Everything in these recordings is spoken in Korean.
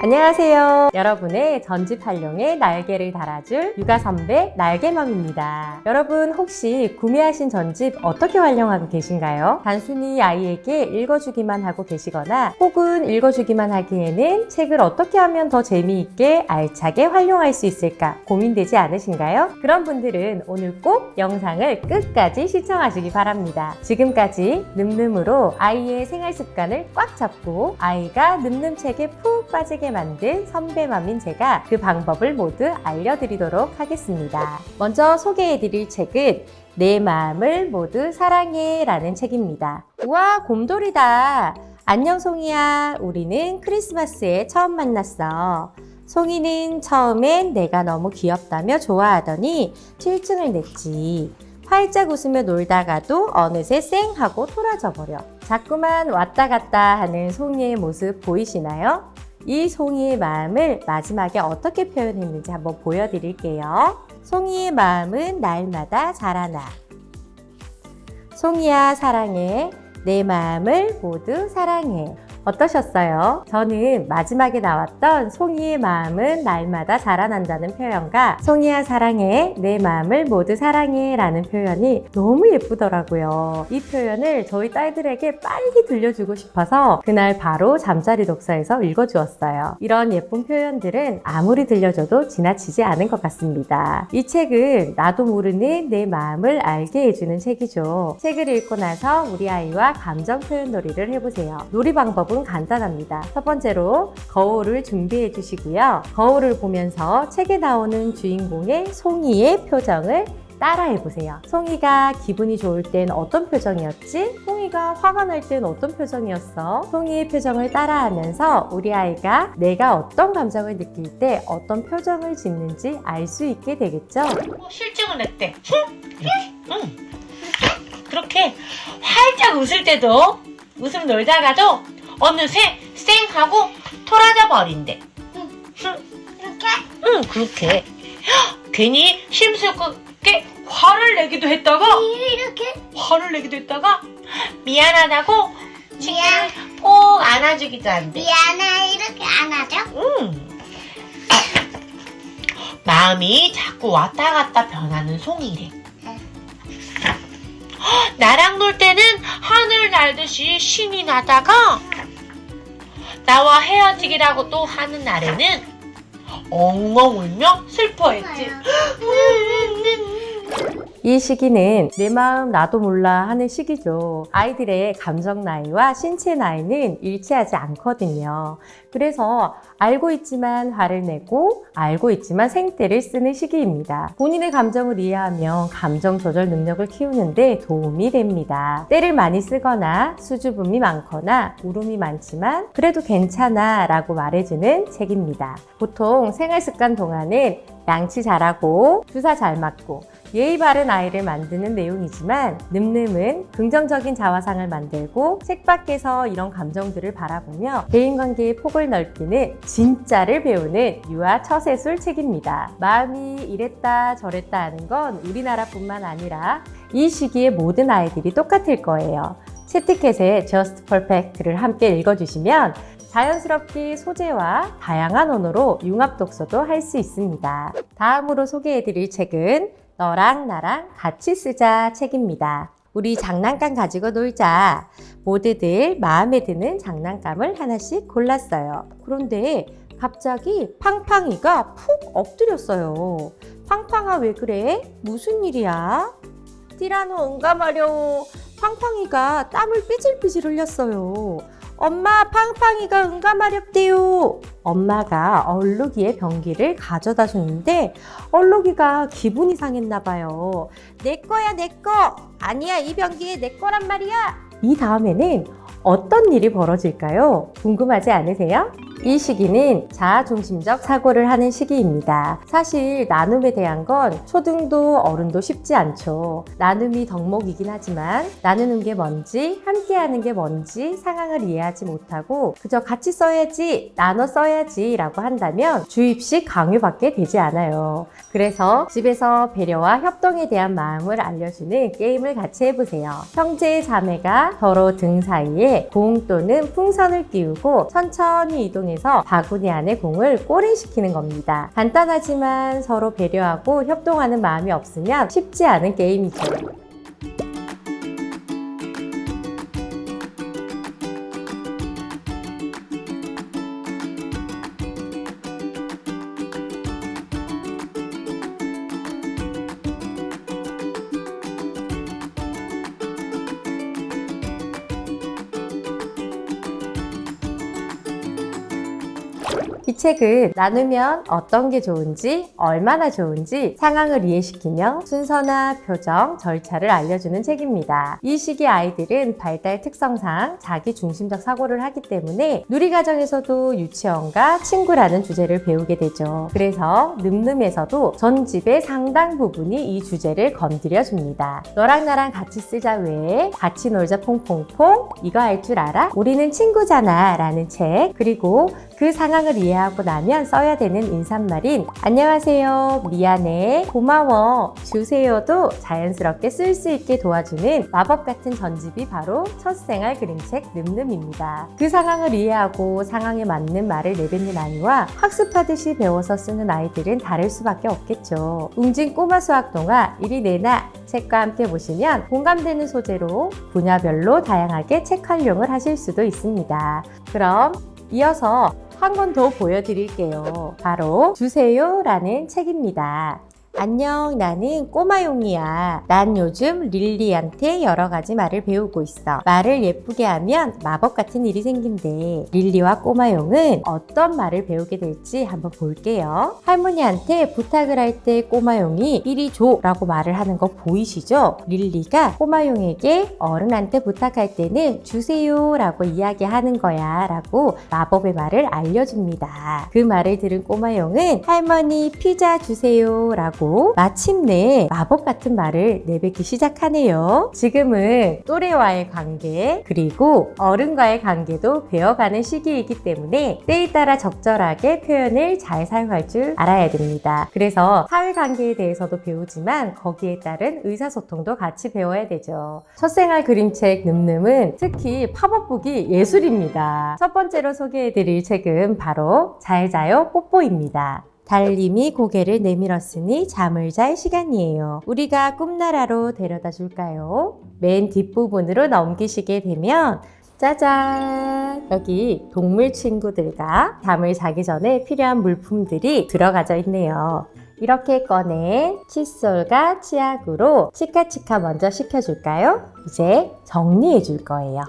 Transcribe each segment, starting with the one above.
안녕하세요. 여러분의 전집 활용에 날개를 달아줄 육아 선배 날개맘입니다. 여러분 혹시 구매하신 전집 어떻게 활용하고 계신가요? 단순히 아이에게 읽어주기만 하고 계시거나 혹은 읽어주기만 하기에는 책을 어떻게 하면 더 재미있게 알차게 활용할 수 있을까 고민되지 않으신가요? 그런 분들은 오늘 꼭 영상을 끝까지 시청하시기 바랍니다. 지금까지 늠름으로 아이의 생활 습관을 꽉 잡고 아이가 늠름 책에 푹 빠지게 만든 선배맘인 제가 그 방법을 모두 알려드리도록 하겠습니다. 먼저 소개해드릴 책은 내 마음을 모두 사랑해 라는 책입니다. 우와, 곰돌이다. 안녕, 송이야. 우리는 크리스마스에 처음 만났어. 송이는 처음엔 내가 너무 귀엽다며 좋아하더니 칠층을 냈지. 활짝 웃으며 놀다가도 어느새 쌩 하고 토라져 버려. 자꾸만 왔다 갔다 하는 송이의 모습 보이시나요? 이 송이의 마음을 마지막에 어떻게 표현했는지 한번 보여드릴게요. 송이의 마음은 날마다 자라나. 송이야 사랑해. 내 마음을 모두 사랑해. 어떠셨어요? 저는 마지막에 나왔던 송이의 마음은 날마다 자라난다는 표현과 송이야 사랑해, 내 마음을 모두 사랑해 라는 표현이 너무 예쁘더라고요. 이 표현을 저희 딸들에게 빨리 들려주고 싶어서 그날 바로 잠자리 독서에서 읽어주었어요. 이런 예쁜 표현들은 아무리 들려줘도 지나치지 않은 것 같습니다. 이 책은 나도 모르는 내 마음을 알게 해주는 책이죠. 책을 읽고 나서 우리 아이와 감정 표현 놀이를 해보세요. 놀이 방법은 간단합니다. 첫 번째로 거울을 준비해 주시고요. 거울을 보면서 책에 나오는 주인공의 송이의 표정을 따라해 보세요. 송이가 기분이 좋을 땐 어떤 표정이었지? 송이가 화가 날 땐 어떤 표정이었어? 송이의 표정을 따라하면서 우리 아이가 내가 어떤 감정을 느낄 때 어떤 표정을 짓는지 알 수 있게 되겠죠? 어, 실증을 냈대. 응. 그렇게 활짝 웃을 때도 웃음 놀다가도 어느새 쌩 하고 토라져 버린대. 이렇게 응, 그렇게. 헉, 괜히 심술궂게 화를 내기도 했다가 이렇게 화를 내기도 했다가 미안하다고 친구를 미안 꼭 안아주기도 한대. 미안해 이렇게 안아줘 음. 마음이 자꾸 왔다 갔다 변하는 송이래. 헉, 나랑 놀 때는 하늘 날듯이 신이 나다가 나와 헤어지기라고 또 하는 날에는 엉엉 울며 슬퍼했지. 이 시기는 내 마음 나도 몰라 하는 시기죠. 아이들의 감정 나이와 신체 나이는 일치하지 않거든요. 그래서 알고 있지만 화를 내고 알고 있지만 생떼를 쓰는 시기입니다. 본인의 감정을 이해하면 감정 조절 능력을 키우는데 도움이 됩니다. 때를 많이 쓰거나 수줍음이 많거나 울음이 많지만 그래도 괜찮아 라고 말해주는 책입니다. 보통 생활 습관 동안은 양치 잘하고 주사 잘 맞고 예의 바른 아이를 만드는 내용이지만 늠름은 긍정적인 자화상을 만들고 책 밖에서 이런 감정들을 바라보며 대인관계의 폭을 넓히는 진짜를 배우는 유아 처세술 책입니다. 마음이 이랬다 저랬다 하는 건 우리나라뿐만 아니라 이 시기에 모든 아이들이 똑같을 거예요. 채티켓의 Just Perfect를 함께 읽어주시면 자연스럽게 소재와 다양한 언어로 융합 독서도 할 수 있습니다. 다음으로 소개해드릴 책은 너랑 나랑 같이 쓰자 책입니다. 우리 장난감 가지고 놀자. 모두들 마음에 드는 장난감을 하나씩 골랐어요. 그런데 갑자기 팡팡이가 푹 엎드렸어요. 팡팡아 왜 그래? 무슨 일이야? 티라노 응가마려. 팡팡이가 땀을 삐질삐질 흘렸어요. 엄마 팡팡이가 응가마렵대요. 엄마가 얼룩이의 변기를 가져다 줬는데 얼룩이가 기분이 상했나 봐요. 내 거야 내 거. 아니야 이 변기 내 거란 말이야. 이 다음에는 어떤 일이 벌어질까요? 궁금하지 않으세요? 이 시기는 자아중심적 사고를 하는 시기입니다. 사실 나눔에 대한 건 초등도 어른도 쉽지 않죠. 나눔이 덕목이긴 하지만 나누는 게 뭔지, 함께 하는 게 뭔지 상황을 이해하지 못하고 그저 같이 써야지, 나눠 써야지 라고 한다면 주입식 강요받게 되지 않아요. 그래서 집에서 배려와 협동에 대한 마음을 알려주는 게임을 같이 해보세요. 형제 자매가 서로 등 사이에 공 또는 풍선을 띄우고 천천히 이동해서 바구니 안에 공을 꼬린시키는 겁니다. 간단하지만 서로 배려하고 협동하는 마음이 없으면 쉽지 않은 게임이죠. 이 책은 나누면 어떤 게 좋은지, 얼마나 좋은지 상황을 이해시키며 순서나 표정, 절차를 알려주는 책입니다. 이 시기 아이들은 발달 특성상 자기 중심적 사고를 하기 때문에 누리과정에서도 유치원과 친구라는 주제를 배우게 되죠. 그래서 늠름에서도 전 집의 상당 부분이 이 주제를 건드려 줍니다. 너랑 나랑 같이 쓰자 외에 같이 놀자 퐁퐁퐁 이거 알 줄 알아? 우리는 친구잖아 라는 책 그리고 그 상황을 이해하고 나면 써야 되는 인사말인 안녕하세요, 미안해, 고마워, 주세요도 자연스럽게 쓸 수 있게 도와주는 마법 같은 전집이 바로 첫생활 그림책 늠름입니다. 그 상황을 이해하고 상황에 맞는 말을 내뱉는 아이와 학습하듯이 배워서 쓰는 아이들은 다를 수밖에 없겠죠. 웅진 꼬마 수학 동화 이리 내나 책과 함께 보시면 공감되는 소재로 분야별로 다양하게 책 활용을 하실 수도 있습니다. 그럼 이어서 한 권 더 보여드릴게요. 바로 주세요라는 책입니다. 안녕, 나는 꼬마용이야. 난 요즘 릴리한테 여러 가지 말을 배우고 있어. 말을 예쁘게 하면 마법 같은 일이 생긴대. 릴리와 꼬마용은 어떤 말을 배우게 될지 한번 볼게요. 할머니한테 부탁을 할 때 꼬마용이 이리 줘 라고 말을 하는 거 보이시죠? 릴리가 꼬마용에게 어른한테 부탁할 때는 주세요 라고 이야기하는 거야 라고 마법의 말을 알려줍니다. 그 말을 들은 꼬마용은 할머니 피자 주세요 라고 마침내 마법 같은 말을 내뱉기 시작하네요. 지금은 또래와의 관계 그리고 어른과의 관계도 배워가는 시기이기 때문에 때에 따라 적절하게 표현을 잘 사용할 줄 알아야 됩니다. 그래서 사회관계에 대해서도 배우지만 거기에 따른 의사소통도 같이 배워야 되죠. 첫생활 그림책 늠름은 특히 팝업북이 예술입니다. 첫 번째로 소개해드릴 책은 바로 잘 자요 뽀뽀입니다. 달님이 고개를 내밀었으니 잠을 잘 시간이에요. 우리가 꿈나라로 데려다 줄까요? 맨 뒷부분으로 넘기시게 되면 짜잔! 여기 동물 친구들과 잠을 자기 전에 필요한 물품들이 들어가져 있네요. 이렇게 꺼낸 칫솔과 치약으로 치카치카 먼저 시켜줄까요? 이제 정리해 줄 거예요.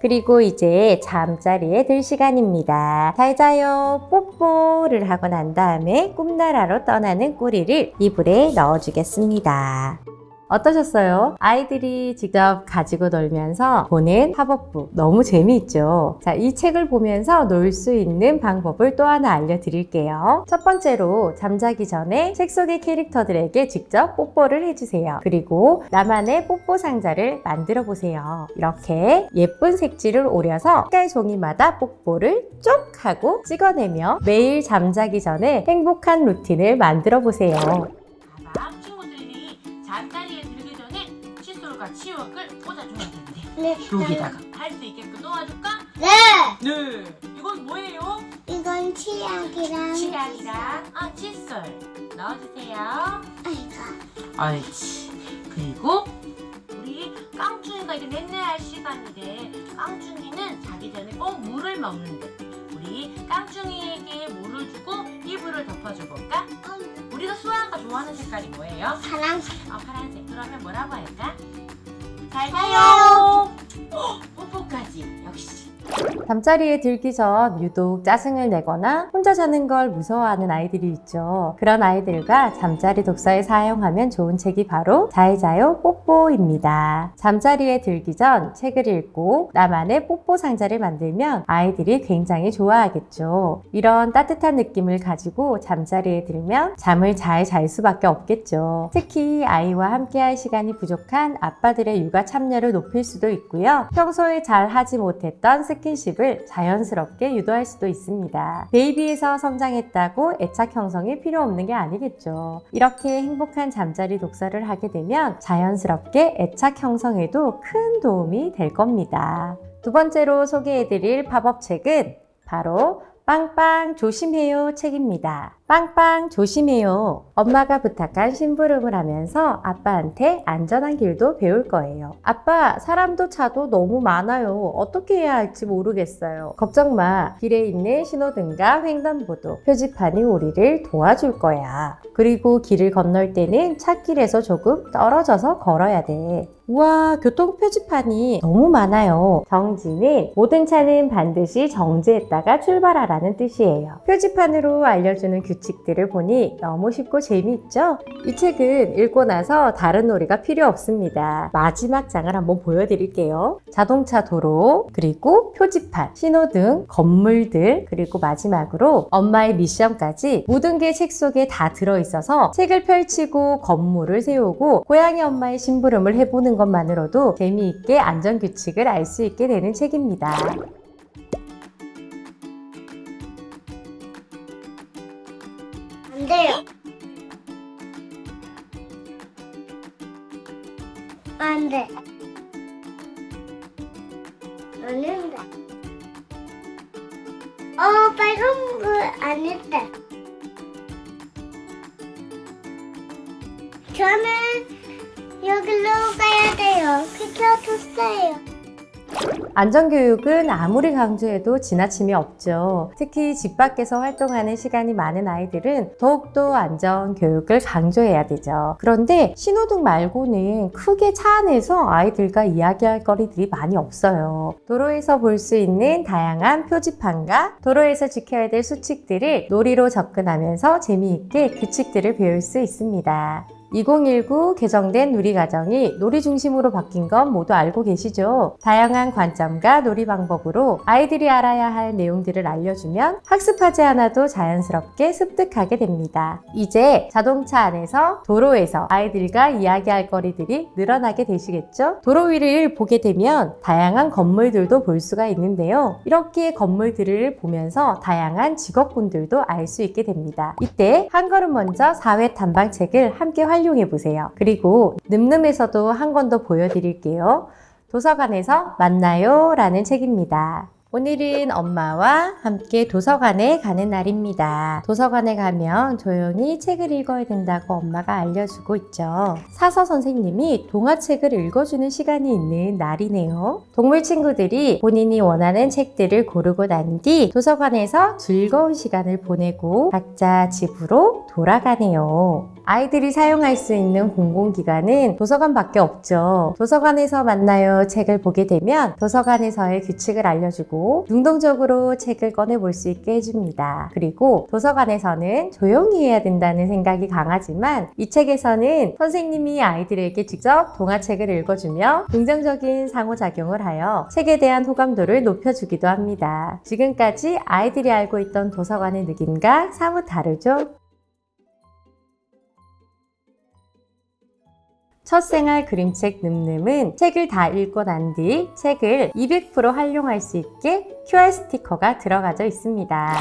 그리고 이제 잠자리에 들 시간입니다. 잘 자요. 뽀뽀를 하고 난 다음에 꿈나라로 떠나는 꼬리를 이불에 넣어주겠습니다. 어떠셨어요? 아이들이 직접 가지고 놀면서 보는 팝업북 너무 재미있죠? 자, 이 책을 보면서 놀 수 있는 방법을 또 하나 알려드릴게요. 첫 번째로 잠자기 전에 책 속의 캐릭터들에게 직접 뽀뽀를 해주세요. 그리고 나만의 뽀뽀 상자를 만들어 보세요. 이렇게 예쁜 색지를 오려서 색깔 종이마다 뽀뽀를 쪽 하고 찍어내며 매일 잠자기 전에 행복한 루틴을 만들어 보세요. 친구들이 잠자리에 들기 전에 칫솔과 치약을 꽂아줘야 되는데 네. 여기다가 할 수 있게끔 놓아줄까? 네. 네. 이건 뭐예요? 이건 치약이랑. 치약이랑 아 칫솔 넣어주세요. 아이고. 옳지. 그리고 우리 깡충이가 이제 맨날 할 시간인데 깡충이는 자기 전에 꼭 물을 먹는데 우리 깡충이에게 물을 주고 이불을 덮어줘 볼까? 우리가 수아가 좋아하는 색깔이 뭐예요? 파란색. 아 파란색. 그러면 뭐라고 할까? 잘. 헉, 뽀뽀까지 역시. 잠자리에 들기 전 유독 짜증을 내거나 혼자 자는 걸 무서워하는 아이들이 있죠. 그런 아이들과 잠자리 독서에 사용하면 좋은 책이 바로 잘 자요 뽀뽀입니다. 잠자리에 들기 전 책을 읽고 나만의 뽀뽀 상자를 만들면 아이들이 굉장히 좋아하겠죠. 이런 따뜻한 느낌을 가지고 잠자리에 들면 잠을 잘 잘 수밖에 없겠죠. 특히 아이와 함께 할 시간이 부족한 아빠들의 육아 참여를 높일 수도 있고요. 평소에 잘 하지 못했던 스 킨십을 자연스럽게 유도할 수도 있습니다. 베이비에서 성장했다고 애착 형성이 필요 없는 게 아니겠죠. 이렇게 행복한 잠자리 독서를 하게 되면 자연스럽게 애착 형성에도 큰 도움이 될 겁니다. 두 번째로 소개해드릴 팝업 책은 바로 빵빵 조심해요 책입니다. 빵빵 조심해요. 엄마가 부탁한 심부름을 하면서 아빠한테 안전한 길도 배울 거예요. 아빠, 사람도 차도 너무 많아요. 어떻게 해야 할지 모르겠어요. 걱정 마. 길에 있는 신호등과 횡단보도, 표지판이 우리를 도와줄 거야. 그리고 길을 건널 때는 찻길에서 조금 떨어져서 걸어야 돼. 우와, 교통 표지판이 너무 많아요. 정지는 모든 차는 반드시 정지했다가 출발하라는 뜻이에요. 표지판으로 알려주는 규칙들을 보니 너무 쉽고 재미있죠? 이 책은 읽고 나서 다른 놀이가 필요 없습니다. 마지막 장을 한번 보여드릴게요. 자동차 도로, 그리고 표지판, 신호등, 건물들, 그리고 마지막으로 엄마의 미션까지 모든 게 책 속에 다 들어있어서 책을 펼치고 건물을 세우고 고양이 엄마의 심부름을 해보는 것만으로도 재미있게 안전규칙을 알 수 있게 되는 책입니다. 안 돼요. 안 돼. 안 된다. 어, 빨간 불안 했다. 저는 여기로 가야 돼요. 비켜줬어요. 안전교육은 아무리 강조해도 지나침이 없죠. 특히 집 밖에서 활동하는 시간이 많은 아이들은 더욱더 안전교육을 강조해야 되죠. 그런데 신호등 말고는 크게 차 안에서 아이들과 이야기할 거리들이 많이 없어요. 도로에서 볼 수 있는 다양한 표지판과 도로에서 지켜야 될 수칙들을 놀이로 접근하면서 재미있게 규칙들을 배울 수 있습니다. 2019 개정된 누리과정이 놀이 중심으로 바뀐 건 모두 알고 계시죠? 다양한 관점과 놀이 방법으로 아이들이 알아야 할 내용들을 알려주면 학습하지 않아도 자연스럽게 습득하게 됩니다. 이제 자동차 안에서 도로에서 아이들과 이야기할 거리들이 늘어나게 되시겠죠? 도로 위를 보게 되면 다양한 건물들도 볼 수가 있는데요. 이렇게 건물들을 보면서 다양한 직업군들도 알 수 있게 됩니다. 이때 한 걸음 먼저 사회 탐방책을 함께 활용 해 보세요. 그리고 늠름에서도 한 권 더 보여드릴게요. 도서관에서 만나요 라는 책입니다. 오늘은 엄마와 함께 도서관에 가는 날입니다. 도서관에 가면 조용히 책을 읽어야 된다고 엄마가 알려주고 있죠. 사서 선생님이 동화책을 읽어주는 시간이 있는 날이네요. 동물 친구들이 본인이 원하는 책들을 고르고 난 뒤 도서관에서 즐거운 시간을 보내고 각자 집으로 돌아가네요. 아이들이 사용할 수 있는 공공기관은 도서관밖에 없죠. 도서관에서 만나요 책을 보게 되면 도서관에서의 규칙을 알려주고 능동적으로 책을 꺼내볼 수 있게 해줍니다. 그리고 도서관에서는 조용히 해야 된다는 생각이 강하지만 이 책에서는 선생님이 아이들에게 직접 동화책을 읽어주며 긍정적인 상호작용을 하여 책에 대한 호감도를 높여주기도 합니다. 지금까지 아이들이 알고 있던 도서관의 느낌과 사뭇 다르죠? 첫 생활 그림책 늠름은 책을 다 읽고 난 뒤 책을 200% 활용할 수 있게 QR 스티커가 들어가져 있습니다.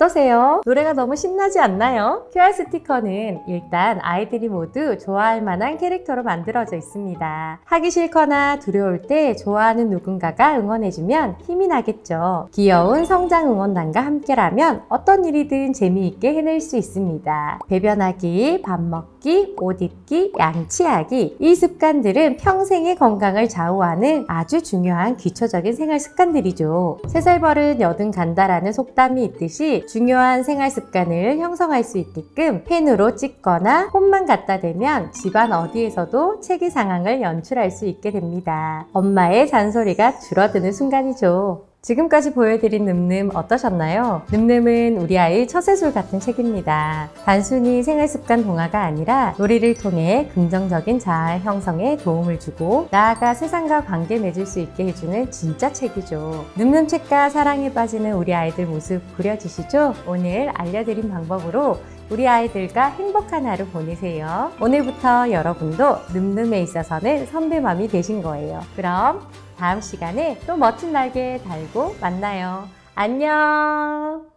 어떠세요? 노래가 너무 신나지 않나요? QR 스티커는 일단 아이들이 모두 좋아할 만한 캐릭터로 만들어져 있습니다. 하기 싫거나 두려울 때 좋아하는 누군가가 응원해주면 힘이 나겠죠. 귀여운 성장 응원단과 함께라면 어떤 일이든 재미있게 해낼 수 있습니다. 배변하기, 밥 먹기, 옷 입기, 양치하기. 이 습관들은 평생의 건강을 좌우하는 아주 중요한 기초적인 생활 습관들이죠. 세살 버릇 여든 간다라는 속담이 있듯이 중요한 생활 습관을 형성할 수 있게끔 펜으로 찍거나 홈만 갖다 대면 집안 어디에서도 체계 상황을 연출할 수 있게 됩니다. 엄마의 잔소리가 줄어드는 순간이죠. 지금까지 보여드린 늠름 어떠셨나요? 늠름은 우리 아이 처세술 같은 책입니다. 단순히 생활습관 동화가 아니라 놀이를 통해 긍정적인 자아 형성에 도움을 주고 나아가 세상과 관계 맺을 수 있게 해주는 진짜 책이죠. 늠름 책과 사랑에 빠지는 우리 아이들 모습 그려지시죠? 오늘 알려드린 방법으로 우리 아이들과 행복한 하루 보내세요. 오늘부터 여러분도 늠름에 있어서는 선배맘이 되신 거예요. 그럼 다음 시간에 또 멋진 날개 달고 만나요. 안녕!